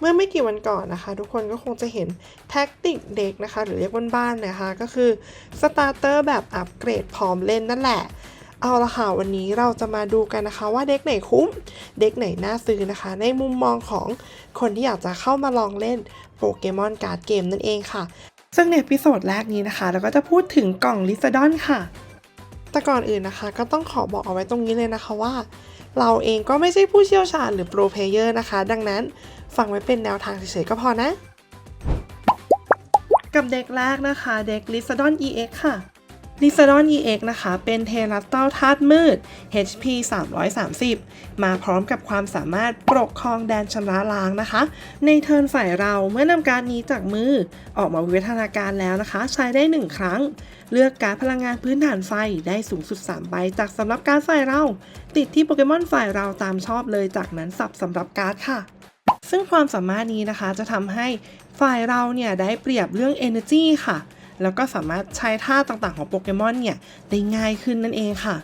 เมื่อไม่กี่วันก่อนนะคะ ทุกคนก็คงจะเห็นแท็กติกเด็กนะคะ หรือเรียกบ้านๆนะคะ ก็คือสตาร์เตอร์แบบอัปเกรดพร้อมเล่นนั่นแหละเอาละค่ะ วันนี้เราจะมาดูกันนะคะว่าเด็กไหนคุ้ม เด็กไหนน่าซื้อนะคะ ในมุมมองของคนที่อยากจะเข้ามาลองเล่นโปเกมอนการ์ดเกมนั่นเองค่ะ ซึ่งในพิโซดแรกนี้นะคะ เราก็จะพูดถึงกล่องลิซดอนค่ะ แต่ก่อนอื่นนะคะ ก็ต้องขอบอกเอาไว้ตรงนี้เลยนะคะว่า เราเองก็ไม่ใช่ผู้เชี่ยวชาญหรือโปรเพเยอร์นะคะ ดังนั้นฟังไว้เป็นแนวทางเฉยๆก็พอนะ กับเด็กแรกนะคะ เด็ก l i s a d o n EX ค่ะ l i s a d o n EX นะคะ เป็นเทรัสเต้าธาตุมืด HP 330 มาพร้อมกับความสามารถปกครองแดนชำระล้างนะคะ ในเทิร์นฝ่ายเราเมื่อนำการนี้จากมือออกมาวิวัฒนาการแล้วนะคะ ใช้ได้ 1 ครั้ง เลือกการพลังงานพื้นฐานไฟได้สูงสุด 3 ใบ จากสำหรับการฝ่ายเรา ติดที่โปเกมอนฝ่ายเราตามชอบเลยจากนั้นสับสำหรับการ์ดค่ะซึ่งความสามารถนี้นะคะจะทำให้ฝ่ายเราเนี่ยได้เปรียบเรื่อง Energy ค่ะ แล้วก็สามารถใช้ท่าต่างๆของโปเกมอนเนี่ยได้ง่ายขึ้นนั่นเองค่ะ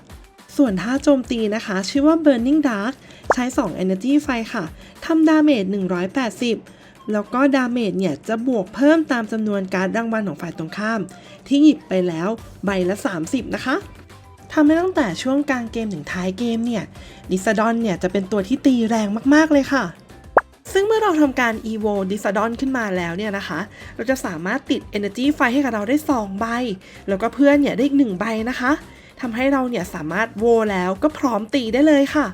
ส่วนท่าโจมตีนะคะ ชื่อว่า Burning Dark ใช้ 2 Energy ไฟค่ะทำดาเมจ 180 แล้วก็ดาเมจเนี่ยจะบวกเพิ่มตามจำนวนการดรางวัลของฝ่ายตรงข้าม ที่หยิบไปแล้วใบละ 30 นะคะทำให้ตั้งแต่ช่วงกลางเกมถึงท้ายเกมเนี่ยดิซาดอนเนี่ยจะเป็นตัวที่ตีแรงมากๆเลยค่ะ ซึ่งเมื่อเราทำการ evo d i s a d o n ขึ้นมาแล้วเนี่ยนะคะ เราจะสามารถติด energy ไฟให้กับเราได้ 2 ใบ แล้วก็เพื่อนเนี่ยได้อีก 1 ใบนะคะทำให้เราเนี่ยสามารถโวแล้วก็พร้อมตีได้เลยค่ะ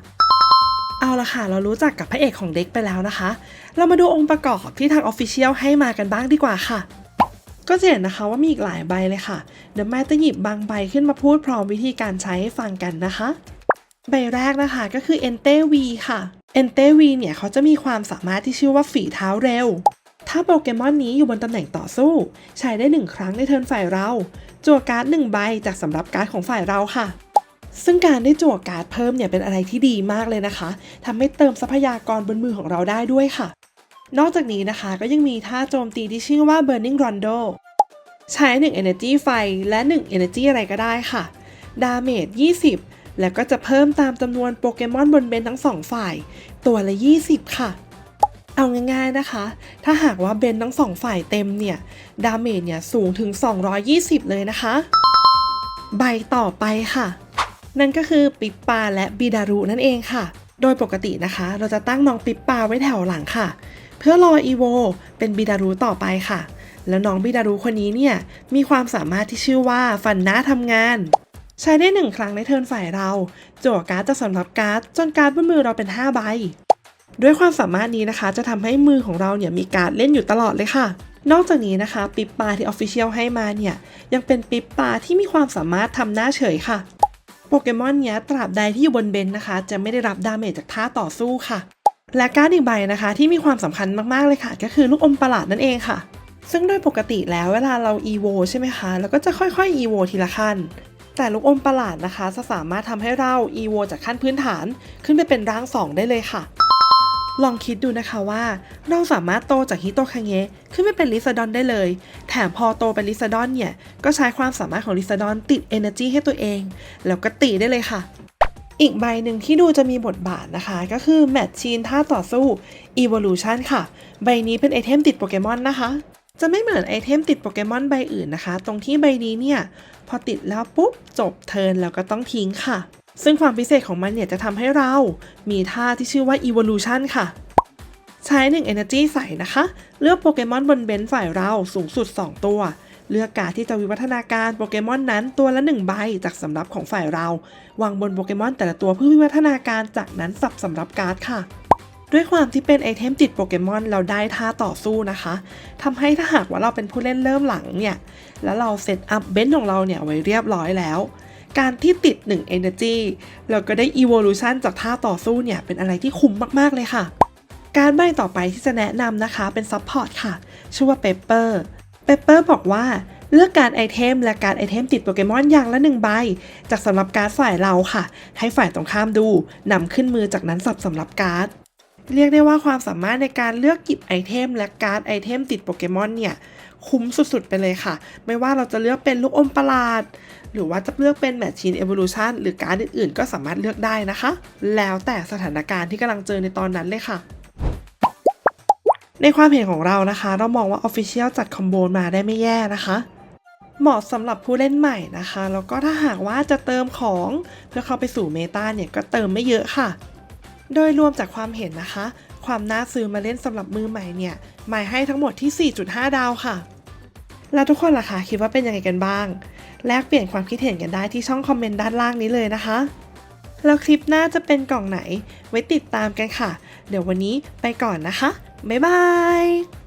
เอาละค่ะเรารู้จักกับพระเอกของเด็กไปแล้วนะคะ เรามาดูองค์ประกอบที่ทาง Official ให้มากันบ้างดีกว่าค่ะ ก็จะเห็นนะคะว่ามีอีกหลายใบเลยค่ะ เดี๋ยวแม่จะหยิบบางใบขึ้นมาพูดพร้อมวิธีการใช้ให้ฟังกันนะคะ ใบแรกนะคะก็คือ Ente V ค่ะ Ente V เนี่ยเขาจะมีความสามารถที่ชื่อว่าฝีเท้าเร็ว ถ้าโปเกมอนนี้อยู่บนตำแหน่งต่อสู้ ใช้ได้ 1 ครั้งในเทิร์นฝ่ายเรา จั่วการ์ด1ใบจากสำหรับการ์ดของฝ่ายเราค่ะ ซึ่งการได้จั่วการ์ดเพิ่มเนี่ยเป็นอะไรที่ดีมากเลยนะคะทำให้เติมทรัพยากรบนมือของเราได้ด้วยค่ะ นอกจากนี้นะคะก็ยังมีท่าโจมตีที่ชื่อว่า Burning Rondo ใช้ 1 Energy ไฟและ 1 Energy อะไรก็ได้ค่ะ ดาเมจ 20 แล้วก็จะเพิ่มตามจำนวนโปเกมอนบนเบนทั้งสองฝ่าย ตัวละ 20 ค่ะ เอาง่ายๆนะคะ ถ้าหากว่าเบนทั้งสองฝ่ายเต็มเนี่ย ดาเมจเนี่ยสูงถึง 220 เลยนะคะ ใบต่อไปค่ะ นั่นก็คือปิปปาและบิดารุนั่นเองค่ะ โดยปกตินะคะ เราจะตั้งน้องปิปปาไว้แถวหลังค่ะ เพื่อรออีโว เป็นบิดารุต่อไปค่ะ แล้วน้องบิดารุคนนี้เนี่ยมีความสามารถที่ชื่อว่าฟันหน้าทำงาน ใช้ได้หนึ่งครั้งในเทิร์นฝ่ายเรา จั่วการ์ดจะสำหรับการ์ดจนการ์ดบนมือเราเป็น 5 ใบ ด้วยความสามารถนี้นะคะ จะทำให้มือของเราเนี่ยมีการ์ดเล่นอยู่ตลอดเลยค่ะ นอกจากนี้นะคะ ปิปปาที่ออฟฟิเชียลให้มาเนี่ย ยังเป็นปิปปาที่มีความสามารถทำหน้าเฉยค่ะ โปเกมอนเนี้ยตราบใดที่อยู่บนเบนนะคะ จะไม่ได้รับดาเมจจากท่าต่อสู้ค่ะ และการ์ดอีกใบนะคะ ที่มีความสำคัญมากๆเลยค่ะ ก็คือลูกอมประหลาดนั่นเองค่ะซึ่งโดยปกติแล้วเวลาเรา EVO ใช่ไหมคะเราก็จะค่อยๆ EVO ทีละขั้น แต่ลูกอมประหลาดนะคะ จะสามารถทำให้เรา EVO จากขั้นพื้นฐาน ขึ้นไปเป็นร่าง 2 ได้เลยค่ะ ลองคิดดูนะคะว่า เราสามารถโตจากฮิโตคังเงะขึ้นไปเป็นลิซาดอนได้เลย แถมพอโตเป็นลิซาดอนเนี่ย ก็ใช้ความสามารถของลิซาดอนติด Energy ให้ตัวเอง แล้วก็ตีได้เลยค่ะอีกใบหนึ่งที่ดูจะมีบทบาทนะคะ ก็คือแมทชีนท่าต่อสู้ Evolution ค่ะ ใบนี้เป็นไอเทมติดโปเกมอนนะคะ จะไม่เหมือนไอเทมติดโปเกมอนใบอื่นนะคะ ตรงที่ใบนี้เนี่ย พอติดแล้วปุ๊บ จบเทิร์นแล้วก็ต้องทิ้งค่ะ ซึ่งความพิเศษของมันเนี่ยจะทำให้เรา มีท่าที่ชื่อว่า Evolution ค่ะ ใช้ 1 Energy ใส่นะคะ เลือกโปเกมอนบนเบนฝ่ายเราสูงสุด 2 ตัว เลือกการที่จะวิวัฒนาการโปเกมอนนั้นตัวละ 1 ใบจากสำรับของฝ่ายเรา วางบนโปเกมอนแต่ละตัวเพื่อวิวัฒนาการจากนั้นสับสำรับการ์ดค่ะ ด้วยความที่เป็นไอเทมติดโปเกมอนเราได้ท่าต่อสู้นะคะทำให้ถ้าหากว่าเราเป็นผู้เล่นเริ่มหลังเนี่ย แล้วเราเซตอัพเบนของเราเนี่ยไว้เรียบร้อยแล้ว การที่ติด 1 Energy แล้วก็ได้ Evolution จากท่าต่อสู้เนี่ยเป็นอะไรที่คุ้มมากๆเลยค่ะ การใบต่อไปที่จะแนะนำนะคะเป็นซัพพอร์ตค่ะ ชื่อว่า Pepper Pepper บอกว่าเลือกการไอเทมและการไอเทมติดโปเกมอนอย่างละหนึ่งใบ จากสำหรับการดฝ่ายเราค่ะ ให้ฝ่ายตรงข้ามดูนำขึ้นมือจากนั้นสับสำหรับการ์ด เรียกได้ว่าความสามารถในการเลือกหยิบไอเทมและการ์ดไอเทมติดโปเกมอนเนี่ย คุ้มสุดๆ ไปเลยค่ะ ไม่ว่าเราจะเลือกเป็นลูกอมประหลาด หรือว่าจะเลือกเป็นแมชชีนเอ o ว u ชันหรือการ์ดอื่นๆ ก็สามารถเลือกได้นะคะ แล้วแต่สถานการณ์ที่กำลังเจอในตอนนั้นเลยค่ะในความเห็นของเรานะคะ เรามองว่า Official จัดคอมโบมาได้ไม่แย่นะคะ เหมาะสำหรับผู้เล่นใหม่นะคะ แล้วก็ถ้าหากว่าจะเติมของเพื่อเข้าไปสู่เมตาเนี่ยก็เติมไม่เยอะค่ะ โดยรวมจากความเห็นนะคะ ความน่าซื้อมาเล่นสำหรับมือใหม่เนี่ยหมายให้ทั้งหมดที่ 4.5 ดาวค่ะ แล้วทุกคนล่ะคะคิดว่าเป็นยังไงกันบ้าง แลกเปลี่ยนความคิดเห็นกันได้ที่ช่องคอมเมนต์ด้านล่างนี้เลยนะคะ แล้วคลิปหน้าจะเป็นกล่องไหน ไว้ติดตามกันค่ะ เดี๋ยววันนี้ไปก่อนนะคะ บ๊ายบาย